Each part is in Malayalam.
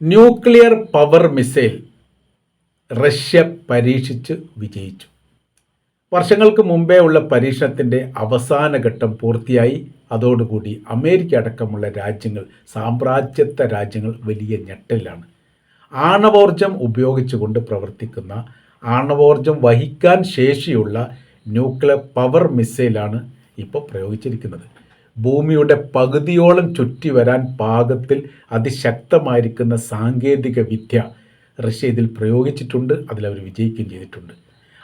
ന്യൂക്ലിയർ പവർ മിസൈൽ റഷ്യ പരീക്ഷിച്ച് വിജയിച്ചു. വർഷങ്ങൾക്ക് മുമ്പേ ഉള്ള പരീക്ഷണത്തിന്റെ അവസാന ഘട്ടം പൂർത്തിയായി. അതോടുകൂടി അമേരിക്ക അടക്കമുള്ള രാജ്യങ്ങൾ സാമ്രാജ്യത്വ രാജ്യങ്ങൾ വലിയ ഞെട്ടലിലാണ് ആണവോർജം ഉപയോഗിച്ചുകൊണ്ട് പ്രവർത്തിക്കുന്ന ആണവോർജം വഹിക്കാൻ ശേഷിയുള്ള ന്യൂക്ലിയർ പവർ മിസൈലാണ് ഇപ്പോൾ പ്രയോഗിച്ചിരിക്കുന്നത്. ഭൂമിയുടെ പകുതിയോളം ചുറ്റി വരാൻ പാകത്തിൽ അതിശക്തമായിരിക്കുന്ന സാങ്കേതിക വിദ്യ റഷ്യ ഇതിൽ പ്രയോഗിച്ചിട്ടുണ്ട് അതിലവർ വിജയിക്കുകയും ചെയ്തിട്ടുണ്ട്.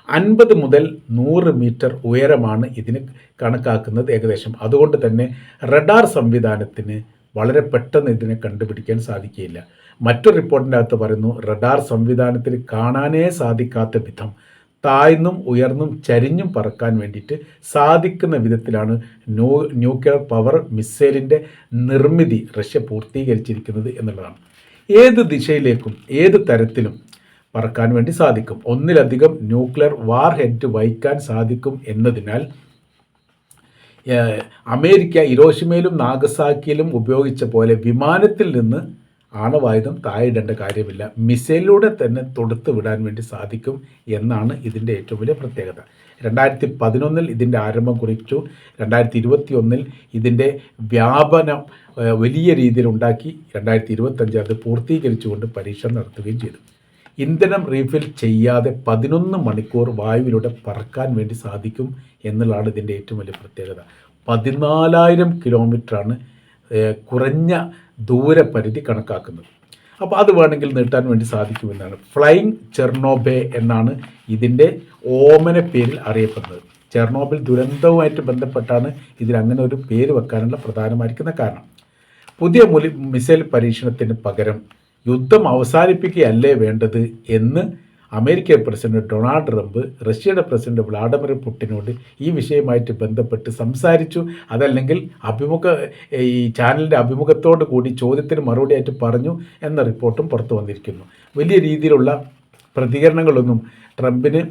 അൻപത് മുതൽ നൂറ് മീറ്റർ ഉയരമാണ് ഇതിന് കണക്കാക്കുന്നത് ഏകദേശം. അതുകൊണ്ട് തന്നെ റഡാർ സംവിധാനത്തിന് വളരെ പെട്ടെന്ന് ഇതിനെ കണ്ടുപിടിക്കാൻ സാധിക്കുകയില്ല. മറ്റൊരു റിപ്പോർട്ടിന്റെ അകത്ത് പറയുന്നു റഡാർ സംവിധാനത്തിൽ കാണാനേ സാധിക്കാത്ത വിധം താഴ്ന്നും ഉയർന്നും ചരിഞ്ഞും പറക്കാൻ വേണ്ടിയിട്ട് സാധിക്കുന്ന വിധത്തിലാണ് ന്യൂ ന്യൂക്ലിയർ പവർ മിസൈലിന്റെ നിർമ്മിതി റഷ്യ പൂർത്തീകരിച്ചിരിക്കുന്നത് എന്നുള്ളതാണ്. ഏത് ദിശയിലേക്കും ഏത് തരത്തിലും പറക്കാൻ വേണ്ടി സാധിക്കും. ഒന്നിലധികം ന്യൂക്ലിയർ വാർ ഹെഡ് വഹിക്കാൻ സാധിക്കും എന്നതിനാൽ അമേരിക്ക ഇരോഷിമയിലും നാഗസാക്കിയിലും ഉപയോഗിച്ച പോലെ വിമാനത്തിൽ നിന്ന് ആണവായുധം താഴെയിടേണ്ട കാര്യമില്ല. മിസൈലിലൂടെ തന്നെ തൊടുത്ത് വിടാൻ വേണ്ടി സാധിക്കും എന്നാണ് ഇതിന്റെ ഏറ്റവും വലിയ പ്രത്യേകത. രണ്ടായിരത്തി പതിനൊന്നിൽ ഇതിന്റെ ആരംഭം കുറിച്ചു. രണ്ടായിരത്തി ഇരുപത്തി ഒന്നിൽ ഇതിന്റെ വ്യാപനം വലിയ രീതിയിൽ ഉണ്ടാക്കി. രണ്ടായിരത്തി ഇരുപത്തഞ്ച് അത് പൂർത്തീകരിച്ചുകൊണ്ട് പരീക്ഷണം നടത്തുകയും ചെയ്തു. ഇന്ധനം റീഫിൽ ചെയ്യാതെ പതിനൊന്ന് മണിക്കൂർ വായുവിലൂടെ പറക്കാൻ വേണ്ടി സാധിക്കും എന്നുള്ളതാണ് ഇതിന്റെ ഏറ്റവും വലിയ പ്രത്യേകത. പതിനാലായിരം കിലോമീറ്ററാണ് കുറഞ്ഞ ദൂരപരിധി കണക്കാക്കുന്നത്. അപ്പോൾ അത് വേണമെങ്കിൽ നീട്ടാൻ വേണ്ടി സാധിക്കുമെന്നാണ്. ഫ്ലൈയിങ് ചെർണോബെ എന്നാണ് ഇതിന്റെ ഓമന പേരിൽ അറിയപ്പെടുന്നത്. ചെർണോബിൽ ദുരന്തവുമായിട്ട് ബന്ധപ്പെട്ടാണ് ഇതിന് അങ്ങനെ ഒരു പേര് വെക്കാനുള്ള പ്രധാനമായിരിക്കുന്ന കാരണം. പുതിയ മുലി മിസൈൽ പരീക്ഷണത്തിന് പകരം യുദ്ധം അവസാനിപ്പിക്കുകയല്ലേ വേണ്ടത് എന്ന് അമേരിക്കൻ പ്രസിഡന്റ് ഡൊണാൾഡ് ട്രംപ് റഷ്യയുടെ പ്രസിഡന്റ് വ്ളാഡിമിർ പുടിനോട് ഈ വിഷയമായിട്ട് ബന്ധപ്പെട്ട് സംസാരിച്ചു. അതല്ലെങ്കിൽ അഭിമുഖ ഈ ചാനലിന്റെ അഭിമുഖത്തോട് കൂടി ചോദ്യത്തിന് മറുപടിയായിട്ട് പറഞ്ഞു എന്ന റിപ്പോർട്ടും പുറത്തു വന്നിരിക്കുന്നു. വലിയ രീതിയിലുള്ള പ്രതികരണങ്ങളൊന്നും ട്രംപിന്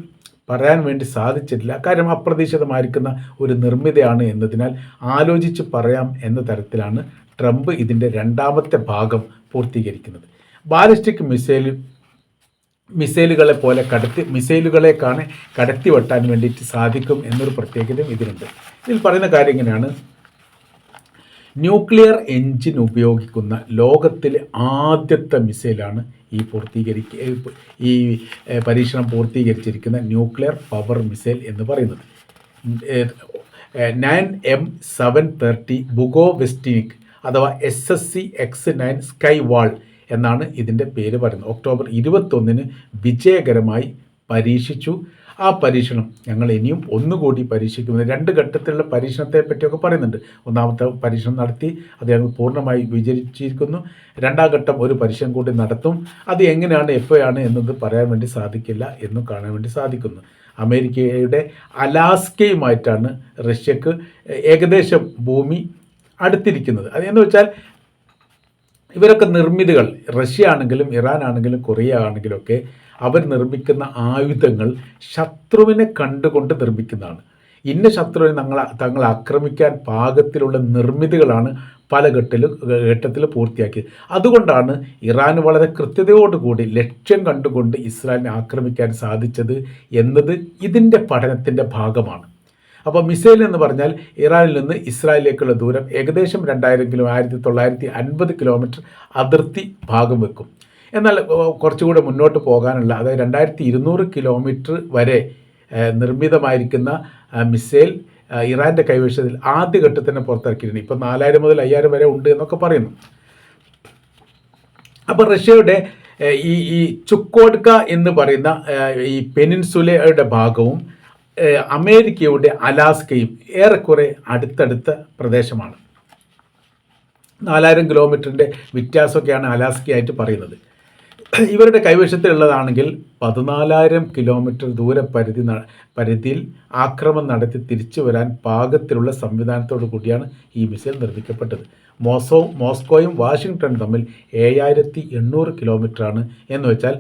പറയാൻ വേണ്ടി സാധിച്ചിട്ടില്ല. കാര്യം അപ്രതീക്ഷിതമായിരിക്കുന്ന ഒരു നിർമ്മിതയാണ് എന്നതിനാൽ ആലോചിച്ച് പറയാം എന്ന തരത്തിലാണ് ട്രംപ് ഇതിന്റെ രണ്ടാമത്തെ ഭാഗം പൂർത്തീകരിക്കുന്നത്. ബാലിസ്റ്റിക് മിസൈൽ മിസൈലുകളെ പോലെ കടത്തി മിസൈലുകളെ കാണെ കടത്തി വെട്ടാൻ വേണ്ടിയിട്ട് സാധിക്കും എന്നൊരു പ്രത്യേകതയും ഇതിനുണ്ട് ഇതിൽ പറയുന്ന കാര്യം ഇങ്ങനെയാണ്. ന്യൂക്ലിയർ എഞ്ചിൻ ഉപയോഗിക്കുന്ന ലോകത്തിലെ ആദ്യത്തെ മിസൈലാണ് ഈ പൂർത്തീകരിക്ക ഈ പരീക്ഷണം പൂർത്തീകരിച്ചിരിക്കുന്ന ന്യൂക്ലിയർ പവർ മിസൈൽ എന്ന് പറയുന്നത്. Nine M seven thirty Burevestnik അഥവാ S S C X nine Skyfall എന്നാണ് ഇതിന്റെ പേര് പറയുന്നത്. ഒക്ടോബർ ഇരുപത്തൊന്നിന് വിജയകരമായി പരീക്ഷിച്ചു. ആ പരീക്ഷണം ഞങ്ങൾ ഇനിയും ഒന്നുകൂടി പരീക്ഷിക്കുന്നത് രണ്ട് ഘട്ടത്തിലുള്ള പരീക്ഷണത്തെ പറ്റിയൊക്കെ പറയുന്നുണ്ട്. ഒന്നാമത്തെ പരീക്ഷണം നടത്തി അത് ഞങ്ങൾ പൂർണമായി വിജയിച്ചിരിക്കുന്നു. രണ്ടാം ഘട്ടം ഒരു പരീക്ഷണം കൂടി നടത്തും. അത് എങ്ങനെയാണ് എഫ് ആണ് എന്നത് പറയാൻ വേണ്ടി സാധിക്കില്ല എന്നും കാണാൻ വേണ്ടി സാധിക്കുന്നു. അമേരിക്കയുടെ അലാസ്കയുമായിട്ടാണ് റഷ്യക്ക് ഏകദേശം ഭൂമി അടുത്തിരിക്കുന്നത്. അത് എന്ന് വെച്ചാൽ ഇവരൊക്കെ നിർമ്മിതികൾ റഷ്യ ആണെങ്കിലും ഇറാൻ ആണെങ്കിലും കൊറിയ ആണെങ്കിലും ഒക്കെ അവർ നിർമ്മിക്കുന്ന ആയുധങ്ങൾ ശത്രുവിനെ കണ്ടുകൊണ്ട് നിർമ്മിക്കുന്നതാണ്. ഇന്ന ശത്രുവിനെ തങ്ങൾ തങ്ങൾ ആക്രമിക്കാൻ പാകത്തിലുള്ള നിർമ്മിതികളാണ് പല ഘട്ടത്തിലും ഘട്ടത്തിൽ പൂർത്തിയാക്കിയത്. അതുകൊണ്ടാണ് ഇറാൻ വളരെ കൃത്യതയോടുകൂടി ലക്ഷ്യം കണ്ടുകൊണ്ട് ഇസ്രായേലിനെ ആക്രമിക്കാൻ സാധിച്ചത് എന്നത് ഇതിന്റെ പഠനത്തിന്റെ ഭാഗമാണ്. അപ്പോൾ മിസൈൽ എന്ന് പറഞ്ഞാൽ ഇറാനിൽ നിന്ന് ഇസ്രായേലിലേക്കുള്ള ദൂരം ഏകദേശം രണ്ടായിരം കിലോ ആയിരത്തി തൊള്ളായിരത്തി അൻപത് കിലോമീറ്റർ അതിർത്തി ഭാഗം വെക്കും. എന്നാൽ കുറച്ചുകൂടെ മുന്നോട്ട് പോകാനുള്ള അതായത് രണ്ടായിരത്തി ഇരുന്നൂറ് കിലോമീറ്റർ വരെ നിർമ്മിതമായിരിക്കുന്ന മിസൈൽ ഇറാന്റെ കൈവശത്തിൽ ആദ്യഘട്ടത്തിൽ തന്നെ പുറത്തിറക്കിയിട്ടുണ്ട്. ഇപ്പോൾ നാലായിരം മുതൽ അയ്യായിരം വരെ ഉണ്ട് എന്നൊക്കെ പറയുന്നു. അപ്പോൾ റഷ്യയുടെ ഈ ഈ ചുക്കോഡ്ക എന്ന് പറയുന്ന ഈ പെനിൻസുലയുടെ ഭാഗവും അമേരിക്കയുടെ അലാസ്കയും ഏറെക്കുറെ അടുത്തടുത്ത പ്രദേശമാണ്. നാലായിരം കിലോമീറ്ററിന്റെ വ്യത്യാസമൊക്കെയാണ് അലാസ്കയായിട്ട് പറയുന്നത്. ഇവരുടെ കൈവശത്തിലുള്ളതാണെങ്കിൽ പതിനാലായിരം കിലോമീറ്റർ ദൂരപരിധി പരിധിയിൽ ആക്രമണം നടത്തി തിരിച്ചു വരാൻ പാകത്തിലുള്ള സംവിധാനത്തോടു കൂടിയാണ് ഈ മിസൈൽ നിർമ്മിക്കപ്പെട്ടത്. മോസോ മോസ്കോയും വാഷിങ്ടണും തമ്മിൽ ഏഴായിരത്തി എണ്ണൂറ് കിലോമീറ്ററാണ് എന്ന് വെച്ചാൽ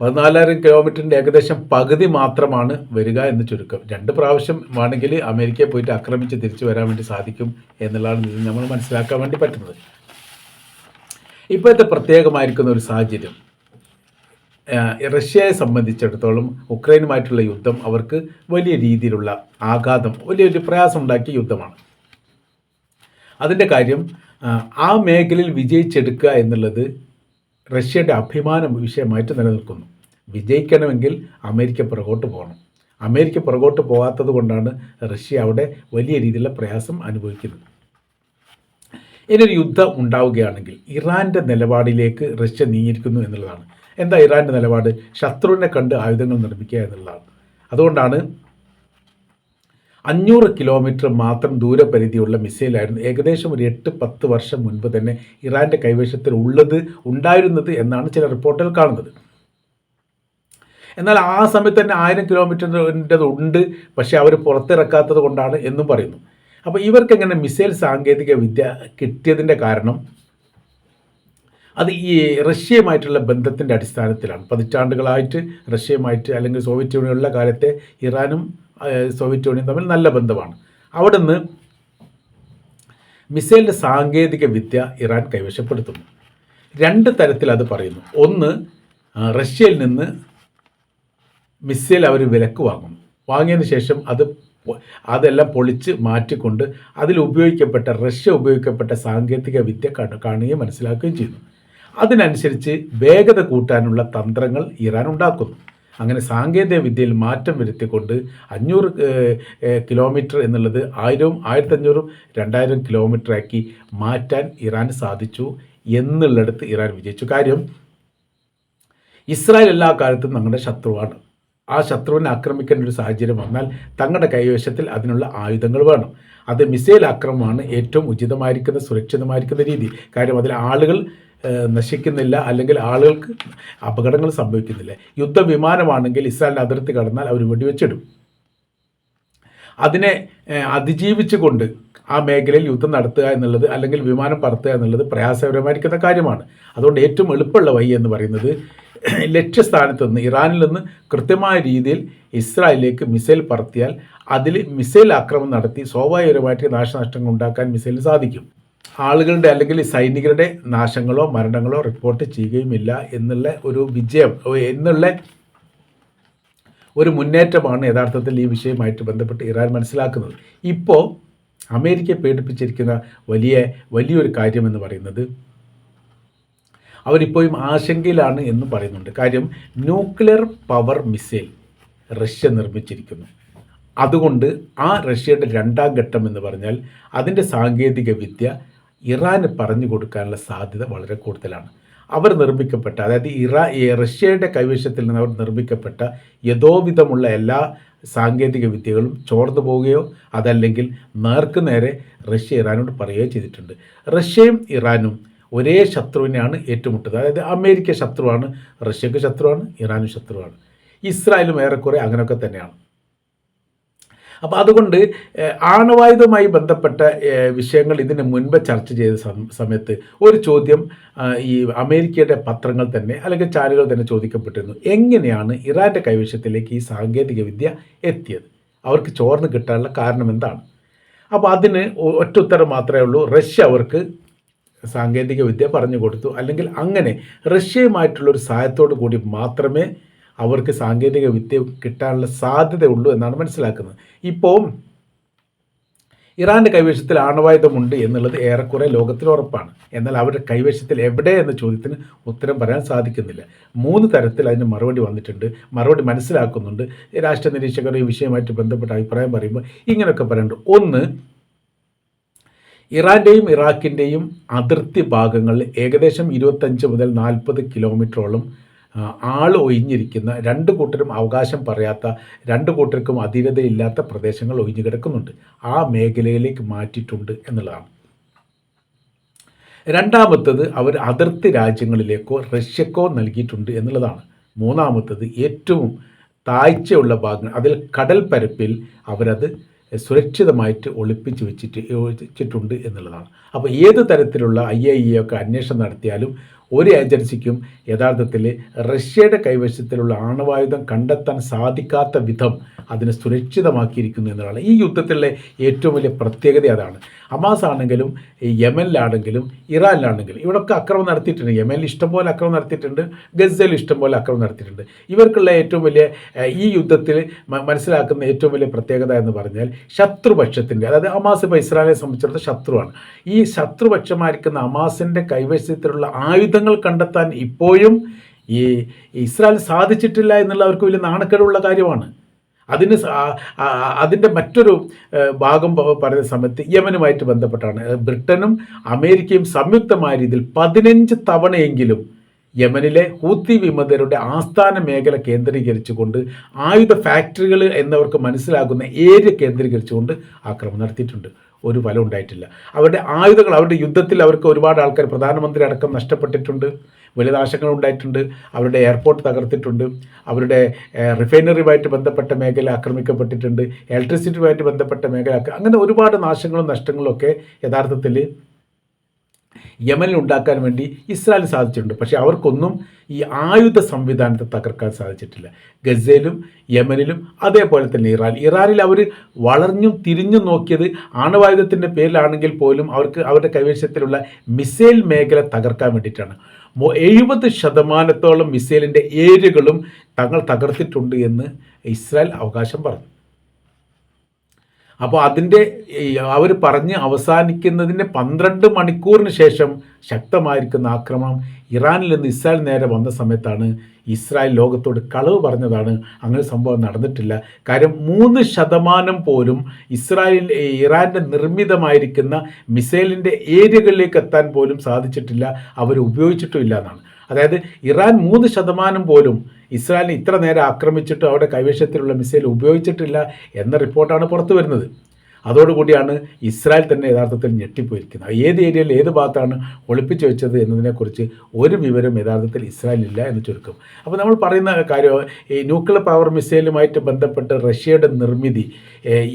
പതിനാലായിരം കിലോമീറ്ററിന്റെ ഏകദേശം പകുതി മാത്രമാണ് വരിക എന്ന് ചുരുക്കം. രണ്ട് പ്രാവശ്യം വേണമെങ്കിൽ അമേരിക്കയെ പോയിട്ട് ആക്രമിച്ച് തിരിച്ചു വരാൻ വേണ്ടി സാധിക്കും എന്നുള്ളതാണ് ഇത് നമ്മൾ മനസ്സിലാക്കാൻ വേണ്ടി പറ്റുന്നത്. ഇപ്പോഴത്തെ പ്രത്യേകമായിരിക്കുന്ന ഒരു സാഹചര്യം റഷ്യയെ സംബന്ധിച്ചിടത്തോളം ഉക്രൈനുമായിട്ടുള്ള യുദ്ധം അവർക്ക് വലിയ രീതിയിലുള്ള ആഘാതം വലിയൊരു പ്രയാസം ഉണ്ടാക്കിയ യുദ്ധമാണ്. അതിന്റെ കാര്യം ആ, മേഖലയിൽ വിജയിച്ചെടുക്കുക എന്നുള്ളത് റഷ്യയുടെ അഭിമാന വിഷയമായിട്ട് നിലനിൽക്കുന്നു. വിജയിക്കണമെങ്കിൽ അമേരിക്ക പുറകോട്ട് പോകണം. അമേരിക്ക പുറകോട്ട് പോകാത്തത് കൊണ്ടാണ് റഷ്യ അവിടെ വലിയ രീതിയിലുള്ള പ്രയാസം അനുഭവിക്കുന്നത്. ഇനിയൊരു യുദ്ധം ഉണ്ടാവുകയാണെങ്കിൽ ഇറാന്റെ നിലപാടിലേക്ക് റഷ്യ നീങ്ങിയിരിക്കുന്നു എന്നുള്ളതാണ്. എന്താ ഇറാന്റെ നിലപാട്? ശത്രുവിനെ കണ്ട് ആയുധങ്ങൾ നിർമ്മിക്കുക എന്നുള്ളതാണ്. അതുകൊണ്ടാണ് അഞ്ഞൂറ് കിലോമീറ്റർ മാത്രം ദൂരപരിധിയുള്ള മിസൈലായിരുന്നു ഏകദേശം ഒരു എട്ട് പത്ത് വർഷം മുൻപ് തന്നെ ഇറാന്റെ കൈവശത്തിൽ ഉള്ളത് ഉണ്ടായിരുന്നത് എന്നാണ് ചില റിപ്പോർട്ടുകൾ കാണുന്നത്. എന്നാൽ ആ സമയത്ത് തന്നെ ആയിരം കിലോമീറ്ററിന്റെത് ഉണ്ട് പക്ഷേ അവർ പുറത്തിറക്കാത്തത് കൊണ്ടാണ് എന്നും പറയുന്നു. അപ്പോൾ ഇവർക്ക് എങ്ങനെ മിസൈൽ സാങ്കേതിക വിദ്യ കിട്ടിയതിന്റെ കാരണം? അത് ഈ റഷ്യയുമായിട്ടുള്ള ബന്ധത്തിന്റെ അടിസ്ഥാനത്തിലാണ്. പതിറ്റാണ്ടുകളായിട്ട് റഷ്യയുമായിട്ട് അല്ലെങ്കിൽ സോവിയറ്റ് യൂണിയനുള്ള കാലത്തെ ഇറാനും സോവിയറ്റ് യൂണിയൻ തമ്മിൽ നല്ല ബന്ധമാണ്. അവിടുന്ന് മിസൈലിന്റെ സാങ്കേതിക വിദ്യ ഇറാൻ കൈവശപ്പെടുത്തുന്നു. രണ്ട് തരത്തിൽ അത് പറയുന്നു. ഒന്ന് റഷ്യയിൽ നിന്ന് മിസൈൽ അവർ വിലക്ക് വാങ്ങും വാങ്ങിയതിന് ശേഷം അത് അതെല്ലാം പൊളിച്ച് മാറ്റിക്കൊണ്ട് അതിൽ ഉപയോഗിക്കപ്പെട്ട റഷ്യ ഉപയോഗിക്കപ്പെട്ട സാങ്കേതിക വിദ്യ കാണുകയും മനസ്സിലാക്കുകയും ചെയ്യുന്നു. അതിനനുസരിച്ച് വേഗത കൂട്ടാനുള്ള തന്ത്രങ്ങൾ ഇറാൻ ഉണ്ടാക്കുന്നു. അങ്ങനെ സാങ്കേതിക വിദ്യയിൽ മാറ്റം വരുത്തിക്കൊണ്ട് അഞ്ഞൂറ് കിലോമീറ്റർ എന്നുള്ളത് ആയിരവും ആയിരത്തഞ്ഞൂറും രണ്ടായിരം കിലോമീറ്ററാക്കി മാറ്റാൻ ഇറാൻ സാധിച്ചു എന്നുള്ളിടത്ത് ഇറാൻ വിജയിച്ചു. കാര്യം ഇസ്രായേൽ എല്ലാ കാലത്തും നമ്മുടെ ശത്രുവാണ്. ആ ശത്രുവിനെ ആക്രമിക്കേണ്ട ഒരു സാഹചര്യം വന്നാൽ തങ്ങളുടെ കൈവശത്തിൽ അതിനുള്ള ആയുധങ്ങൾ വേണം. അത് മിസൈൽ ആക്രമണമാണ് ഏറ്റവും ഉചിതമായിരിക്കുന്ന സുരക്ഷിതമായിരിക്കുന്ന രീതി. കാര്യം അതിൽ ആളുകൾ നശിക്കുന്നില്ല അല്ലെങ്കിൽ ആളുകൾക്ക് അപകടങ്ങൾ സംഭവിക്കുന്നില്ല. യുദ്ധവിമാനമാണെങ്കിൽ ഇസ്രായേലിന്റെ അതിർത്തി കടന്നാൽ അവർ വെടിവെച്ചിടും. അതിനെ അതിജീവിച്ചുകൊണ്ട് ആ മേഖലയിൽ യുദ്ധം നടത്തുക എന്നുള്ളത് അല്ലെങ്കിൽ വിമാനം പറത്തുക എന്നുള്ളത് പ്രയാസകരമായിരിക്കുന്ന കാര്യമാണ്. അതുകൊണ്ട് ഏറ്റവും എളുപ്പമുള്ള വഴി എന്ന് പറയുന്നത് ലക്ഷ്യസ്ഥാനത്ത് നിന്ന് ഇറാനിൽ നിന്ന് കൃത്യമായ രീതിയിൽ ഇസ്രായേലിലേക്ക് മിസൈൽ പറത്തിയാൽ അതിൽ മിസൈൽ ആക്രമണം നടത്തി സ്വാഭാവികമായിട്ട് നാശനഷ്ടങ്ങൾ ഉണ്ടാക്കാൻ മിസൈലിന് സാധിക്കും. ആളുകളുടെ അല്ലെങ്കിൽ സൈനികരുടെ നാശങ്ങളോ മരണങ്ങളോ റിപ്പോർട്ട് ചെയ്യുകയുമില്ല എന്നുള്ള ഒരു വിജയം എന്നുള്ള ഒരു മുന്നേറ്റമാണ് യഥാർത്ഥത്തിൽ ഈ വിഷയമായിട്ട് ബന്ധപ്പെട്ട് ഇറാൻ മനസ്സിലാക്കുന്നത്. ഇപ്പോൾ അമേരിക്കയെ പേടിപ്പിച്ചിരിക്കുന്ന വലിയ വലിയൊരു കാര്യമെന്ന് പറയുന്നത് അവരിപ്പോഴും ആശങ്കയിലാണ് എന്ന് പറയുന്നുണ്ട്. കാര്യം ന്യൂക്ലിയർ പവർ മിസൈൽ റഷ്യ നിർമ്മിച്ചിരിക്കുന്നു. അതുകൊണ്ട് ആ റഷ്യയുടെ രണ്ടാം ഘട്ടം എന്ന് പറഞ്ഞാൽ അതിന്റെ സാങ്കേതിക വിദ്യ ഇറാന് പറഞ്ഞു കൊടുക്കാനുള്ള സാധ്യത വളരെ കൂടുതലാണ്. അവർ നിർമ്മിക്കപ്പെട്ട അതായത് ഇറാ റഷ്യയുടെ കൈവശത്തിൽ നിന്ന് അവർ നിർമ്മിക്കപ്പെട്ട യഥോവിധമുള്ള എല്ലാ സാങ്കേതിക വിദ്യകളും ചോർന്നു പോവുകയോ അതല്ലെങ്കിൽ നേർക്കു നേരെ റഷ്യ ഇറാനോട് പറയുകയോ ചെയ്തിട്ടുണ്ട്. റഷ്യയും ഇറാനും ഒരേ ശത്രുവിനെയാണ് ഏറ്റുമുട്ടുന്നത്. അതായത് അമേരിക്ക ശത്രുവാണ് റഷ്യക്ക് ശത്രുവാണ് ഇറാനും ശത്രുവാണ്. ഇസ്രായേലും ഏറെക്കുറെ അങ്ങനെയൊക്കെ തന്നെയാണ്. അപ്പോൾ അതുകൊണ്ട് ആണവായുധവുമായി ബന്ധപ്പെട്ട വിഷയങ്ങൾ ഇതിന് മുൻപ് ചർച്ച ചെയ്ത സമയത്ത് ഒരു ചോദ്യം ഈ അമേരിക്കയുടെ പത്രങ്ങൾ തന്നെ അല്ലെങ്കിൽ ചാനലുകൾ തന്നെ ചോദിക്കപ്പെട്ടിരുന്നു. എങ്ങനെയാണ് ഇറാന്റെ കൈവശത്തിലേക്ക് ഈ സാങ്കേതികവിദ്യ എത്തിയത്? അവർക്ക് ചോർന്ന് കിട്ടാനുള്ള കാരണം എന്താണ്? അപ്പോൾ അതിന് ഒറ്റ ഉത്തരം മാത്രമേ ഉള്ളൂ. റഷ്യ അവർക്ക് സാങ്കേതികവിദ്യ പറഞ്ഞു കൊടുത്തു. അല്ലെങ്കിൽ അങ്ങനെ റഷ്യയുമായിട്ടുള്ള ഒരു സഹായത്തോടു കൂടി മാത്രമേ അവർക്ക് സാങ്കേതിക വിദ്യ കിട്ടാനുള്ള സാധ്യതയുള്ളൂ എന്നാണ് മനസ്സിലാക്കുന്നത്. ഇപ്പോൾ ഇറാന്റെ കൈവശത്തിൽ ആണവായുധമുണ്ട് എന്നുള്ളത് ഏറെക്കുറെ ലോകത്തിൽ ഉറപ്പാണ്. എന്നാൽ അവരുടെ കൈവശത്തിൽ എവിടെ എന്ന ചോദ്യത്തിന് ഉത്തരം പറയാൻ സാധിക്കുന്നില്ല. മൂന്ന് തരത്തിൽ അതിന് മറുപടി വന്നിട്ടുണ്ട്. മറുപടി മനസ്സിലാക്കുന്നുണ്ട്. രാഷ്ട്ര നിരീക്ഷകർ ഈ വിഷയമായിട്ട് ബന്ധപ്പെട്ട അഭിപ്രായം പറയുമ്പോൾ ഇങ്ങനെയൊക്കെ പറയുന്നുണ്ട് ഒന്ന് ഇറാന്റെയും ഇറാഖിന്റെയും അതിർത്തി ഭാഗങ്ങളിൽ ഏകദേശം ഇരുപത്തഞ്ച് മുതൽ നാൽപ്പത് കിലോമീറ്ററോളം ആൾ ഒഴിഞ്ഞിരിക്കുന്ന രണ്ട് കൂട്ടരും അവകാശം പറയാത്ത രണ്ട് കൂട്ടർക്കും അധീനതയില്ലാത്ത പ്രദേശങ്ങൾ ഒഴിഞ്ഞു കിടക്കുന്നുണ്ട്. ആ മേഖലയിലേക്ക് മാറ്റിയിട്ടുണ്ട് എന്നുള്ളതാണ്. രണ്ടാമത്തത് അവർ അതിർത്തി രാജ്യങ്ങളിലേക്കോ റഷ്യക്കോ നൽകിയിട്ടുണ്ട് എന്നുള്ളതാണ്. മൂന്നാമത്തത് ഏറ്റവും താഴ്ചയുള്ള ഭാഗങ്ങൾ അതിൽ കടൽ പരപ്പിൽ അവരത് സുരക്ഷിതമായിട്ട് ഒളിപ്പിച്ച് വെച്ചിട്ട് വെച്ചിട്ടുണ്ട് എന്നുള്ളതാണ്. അപ്പോൾ ഏത് തരത്തിലുള്ള ഐ ഐ ഒക്കെ അന്വേഷണം നടത്തിയാലും ഒരു ഏജൻസിക്കും യഥാർത്ഥത്തിൽ റഷ്യയുടെ കൈവശത്തിലുള്ള ആണവായുധം കണ്ടെത്താൻ സാധിക്കാത്ത വിധം അതിനെ സുരക്ഷിതമാക്കിയിരിക്കുന്നു എന്നതാണ്. ഈ യുദ്ധത്തിലെ ഏറ്റവും വലിയ പ്രത്യേകത അതാണ്. ഹമാസ് ആണെങ്കിലും യമനിലാണെങ്കിലും ഇറാനിലാണെങ്കിലും ഇവിടൊക്കെ അക്രമം നടത്തിയിട്ടുണ്ട്. യമനിൽ ഇഷ്ടംപോലെ അക്രമം നടത്തിയിട്ടുണ്ട്. ഗസയിൽ ഇഷ്ടംപോലെ അക്രമം നടത്തിയിട്ടുണ്ട്. ഇവർക്കുള്ള ഏറ്റവും വലിയ ഈ യുദ്ധത്തിൽ മനസ്സിലാക്കുന്ന ഏറ്റവും വലിയ പ്രത്യേകത എന്ന് പറഞ്ഞാൽ ശത്രുപക്ഷത്തിന്റെ അതായത് അമാസ് ഇപ്പോൾ ഇസ്രായേലിനെ സംബന്ധിച്ചിടത്തോളം ശത്രുവാണ്. ഈ ശത്രുപക്ഷമായിരിക്കുന്ന ഹമാസിന്റെ കൈവശത്തിലുള്ള ആയുധങ്ങൾ കണ്ടെത്താൻ ഇപ്പോഴും ഈ ഇസ്രായേൽ സാധിച്ചിട്ടില്ല എന്നുള്ള അവർക്ക് വലിയ നാണക്കേടുള്ള കാര്യമാണ്. അതിന് അതിന്റെ മറ്റൊരു ഭാഗം പറയുന്ന സമയത്ത് യമനുമായിട്ട് ബന്ധപ്പെട്ടാണ്. ബ്രിട്ടനും അമേരിക്കയും സംയുക്തമായ രീതിയിൽ പതിനഞ്ച് തവണയെങ്കിലും യമനിലെ ഹൂത്തി വിമതരുടെ ആസ്ഥാന മേഖല കേന്ദ്രീകരിച്ചുകൊണ്ട് ആയുധ ഫാക്ടറികൾ എന്നവർക്ക് മനസ്സിലാകുന്ന ഏരിയ കേന്ദ്രീകരിച്ചുകൊണ്ട് ആക്രമണം നടത്തിയിട്ടുണ്ട്. ഒരു ഫലം ഉണ്ടായിട്ടില്ല. അവരുടെ ആയുധങ്ങൾ അവരുടെ യുദ്ധത്തിൽ അവർക്ക് ഒരുപാട് ആൾക്കാർ പ്രധാനമന്ത്രി അടക്കം നഷ്ടപ്പെട്ടിട്ടുണ്ട് വലിയ നാശങ്ങൾ ഉണ്ടായിട്ടുണ്ട് അവരുടെ എയർപോർട്ട് തകർത്തിട്ടുണ്ട് അവരുടെ റിഫൈനറിയുമായിട്ട് ബന്ധപ്പെട്ട മേഖല ആക്രമിക്കപ്പെട്ടിട്ടുണ്ട് ഇലക്ട്രിസിറ്റിയുമായിട്ട് ബന്ധപ്പെട്ട മേഖല അങ്ങനെ ഒരുപാട് നാശങ്ങളും നഷ്ടങ്ങളും ഒക്കെ യഥാർത്ഥത്തിൽ യമനിൽ ഉണ്ടാക്കാൻ വേണ്ടി ഇസ്രായേൽ സാധിച്ചിട്ടുണ്ട്. പക്ഷേ അവർക്കൊന്നും ഈ ആയുധ സംവിധാനത്തെ തകർക്കാൻ സാധിച്ചിട്ടില്ല. ഗസയിലും യമനിലും അതേപോലെ തന്നെ ഇറാൻ. ഇറാനിൽ അവർ വളർന്നും തിരിഞ്ഞും നോക്കിയത് ആണവായുധത്തിന്റെ പേരിലാണെങ്കിൽ പോലും അവർക്ക് അവരുടെ കൈവശത്തിലുള്ള മിസൈൽ മേഖല തകർക്കാൻ വേണ്ടിയിട്ടാണ്. എഴുപത് ശതമാനത്തോളം മിസൈലിന്റെ ഏരിയകളും തങ്ങൾ തകർത്തിട്ടുണ്ട് എന്ന് ഇസ്രായേൽ അവകാശം പറഞ്ഞു. അപ്പോൾ അതിന്റെ അവർ പറഞ്ഞ് അവസാനിക്കുന്നതിന്റെ പന്ത്രണ്ട് മണിക്കൂറിന് ശേഷം ശക്തമായിരിക്കുന്ന ആക്രമണം ഇറാനിൽ നിന്ന് ഇസ്രായേൽ നേരെ വന്ന സമയത്താണ് ഇസ്രായേൽ ലോകത്തോട് കളവ് പറഞ്ഞതാണ്. അങ്ങനെ സംഭവം നടന്നിട്ടില്ല. കാര്യം മൂന്ന് ശതമാനം പോലും ഇസ്രായേൽ ഇറാന്റെ നിർമ്മിതമായിരിക്കുന്ന മിസൈലിന്റെ ഏരിയകളിലേക്ക് എത്താൻ പോലും സാധിച്ചിട്ടില്ല. അവർ ഉപയോഗിച്ചിട്ടുമില്ല എന്നാണ്. അതായത് ഇറാൻ മൂന്ന് ശതമാനം പോലും ഇസ്രായേലിനെ ഇത്ര നേരം ആക്രമിച്ചിട്ട് അവിടെ കൈവശത്തിലുള്ള മിസൈൽ ഉപയോഗിച്ചിട്ടില്ല എന്ന റിപ്പോർട്ടാണ് പുറത്തു വരുന്നത്. അതോടുകൂടിയാണ് ഇസ്രായേൽ തന്നെ യഥാർത്ഥത്തിൽ ഞെട്ടിപ്പോയിരിക്കുന്നത്. ഏത് ഏരിയയിൽ ഏത് ഭാഗത്താണ് ഒളിപ്പിച്ചു വെച്ചത് എന്നതിനെക്കുറിച്ച് ഒരു വിവരം യഥാർത്ഥത്തിൽ ഇസ്രായേലില്ല എന്ന് ചുരുക്കം. അപ്പോൾ നമ്മൾ പറയുന്ന കാര്യം ഈ ന്യൂക്ലിയർ പവർ മിസൈലുമായിട്ട് ബന്ധപ്പെട്ട് റഷ്യയുടെ നിർമ്മിതി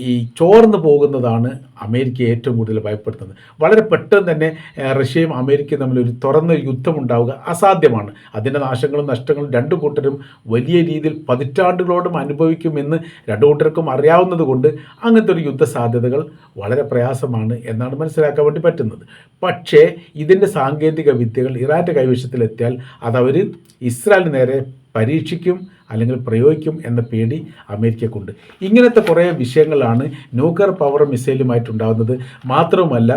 ഈ ചോർന്നു പോകുന്നതാണ് അമേരിക്കയെ ഏറ്റവും കൂടുതൽ ഭയപ്പെടുത്തുന്നത്. വളരെ പെട്ടെന്ന് തന്നെ റഷ്യയും അമേരിക്കയും തമ്മിൽ ഒരു തുറന്ന യുദ്ധമുണ്ടാവുക അസാധ്യമാണ്. അതിന്റെ നാശങ്ങളും നഷ്ടങ്ങളും രണ്ടു കൂട്ടരും വലിയ രീതിയിൽ പതിറ്റാണ്ടുകളോടും അനുഭവിക്കുമെന്ന് രണ്ടു കൂട്ടർക്കും അറിയാവുന്നത് കൊണ്ട് അങ്ങനത്തെ ഒരു യുദ്ധ സാധ്യതകൾ വളരെ പ്രയാസമാണ് എന്നാണ് മനസ്സിലാക്കാൻ വേണ്ടി പറ്റുന്നത്. പക്ഷേ ഇതിന്റെ സാങ്കേതിക വിദ്യകൾ ഇറാന്റെ കൈവശത്തിലെത്തിയാൽ അതവർ ഇസ്രായേലിന് നേരെ പരീക്ഷിക്കും അല്ലെങ്കിൽ പ്രയോഗിക്കും എന്ന പേടി അമേരിക്കക്കുണ്ട്. ഇങ്ങനത്തെ കുറേ വിഷയങ്ങളാണ് ന്യൂക്ലിയർ പവർ മിസൈലുമായിട്ടുണ്ടാകുന്നത്. മാത്രവുമല്ല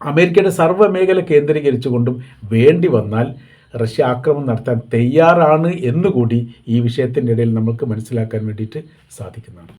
അമേരിക്കയുടെ സർവ മേഖല കേന്ദ്രീകരിച്ചുകൊണ്ടും വേണ്ടി വന്നാൽ റഷ്യ ആക്രമണം നടത്താൻ തയ്യാറാണ് എന്നുകൂടി ഈ വിഷയത്തിന്റെ ഇടയിൽ നമുക്ക് മനസ്സിലാക്കാൻ വേണ്ടിയിട്ട് സാധിക്കുന്നതാണ്.